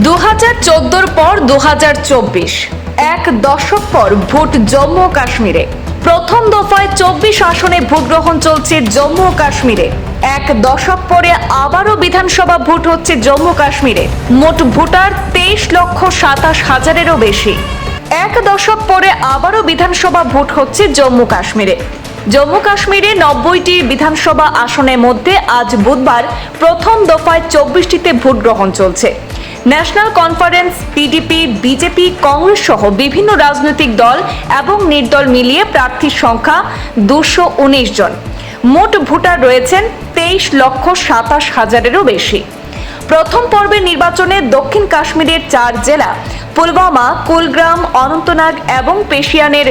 দু হাজার চোদ্দোর পর দু হাজার চব্বিশ, এক দশক পর ভোট জম্মু কাশ্মীরে। প্রথম দফায় চব্বিশ আসনে ভোট গ্রহণ চলছে জম্মু কাশ্মীরে। এক দশক পরে আবারও বিধানসভা ভোট হচ্ছে জম্মু কাশ্মীরে। মোট ভোটার তেইশ লক্ষ সাতাশ হাজারেরও বেশি। এক দশক পরে আবারও বিধানসভা ভোট হচ্ছে জম্মু কাশ্মীরে। জম্মু কাশ্মীরে নব্বইটি বিধানসভা আসনের মধ্যে আজ বুধবার প্রথম দফায় চব্বিশটিতে ভোট গ্রহণ চলছে। National conference PDP BJP Congress সহ বিভিন্ন রাজনৈতিক দল এবং নির্দল মিলিয়ে প্রার্থীর সংখ্যা দুশো জন। মোট ভোটার রয়েছেন তেইশ লক্ষ সাতাশ হাজারেরও বেশি। প্রথম পর্বের নির্বাচনে দক্ষিণ কাশ্মীরের চার জেলা, পুলওয়ামা, কুলগ্রাম, অনন্তনাগ এবং পেশিয়ানের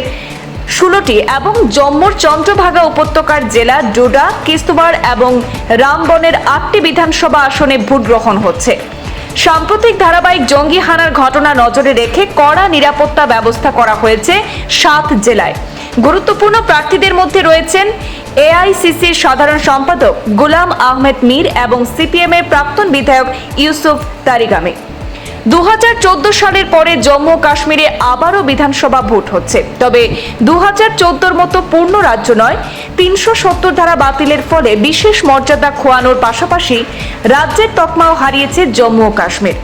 ষোলোটি এবং জম্মুর চন্দ্রভাগা উপত্যকার জেলা ডোডা কিস্তোয়ার এবং রামবনের আটটি বিধানসভা আসনে ভোট গ্রহণ হচ্ছে। সাম্প্রতিক ধারাবাহিক জঙ্গি হানার ঘটনা নজরে রেখে কড়া নিরাপত্তা ব্যবস্থা করা হয়েছে সাত জেলায়। গুরুত্বপূর্ণ প্রার্থীদের মধ্যে রয়েছেন এআইসিসির সাধারণ সম্পাদক গুলাম আহমেদ মীর এবং সিপিএমের প্রাক্তন বিধায়ক ইউসুফ তারিগামী। দু হাজার চোদ্দ সালের পরে জম্মু কাশ্মীরে আবারও বিধানসভা ভোট হচ্ছে। তবে দু হাজার মতো পূর্ণ রাজ্য নয়, তিনশো সত্তর ধারা বাতিলের ফলে বিশেষ মর্যাদা খোয়ানোর পাশাপাশি রাজ্যের তকমাও হারিয়েছে জম্মু ও কাশ্মীর।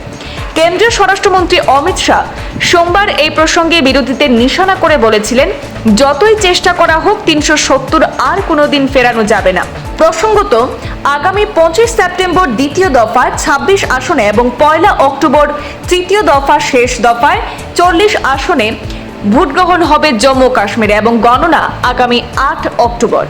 কেন্দ্রীয় স্বরাষ্ট্রমন্ত্রী অমিত শাহ সোমবার এই প্রসঙ্গে বিরোধীদের নিশানা করে বলেছিলেন, যতই চেষ্টা করা হোক, তিনশো সত্তর আর কোনোদিন ফেরানো যাবে না। প্রসঙ্গত, আগামী পঁচিশ সেপ্টেম্বর দ্বিতীয় দফায় ছাব্বিশ আসনে এবং পয়লা অক্টোবর তৃতীয় দফা শেষ দফায় চল্লিশ আসনে ভোট গ্রহণ হবে জম্মু কাশ্মীরে এবং গণনা আগামী আট অক্টোবর।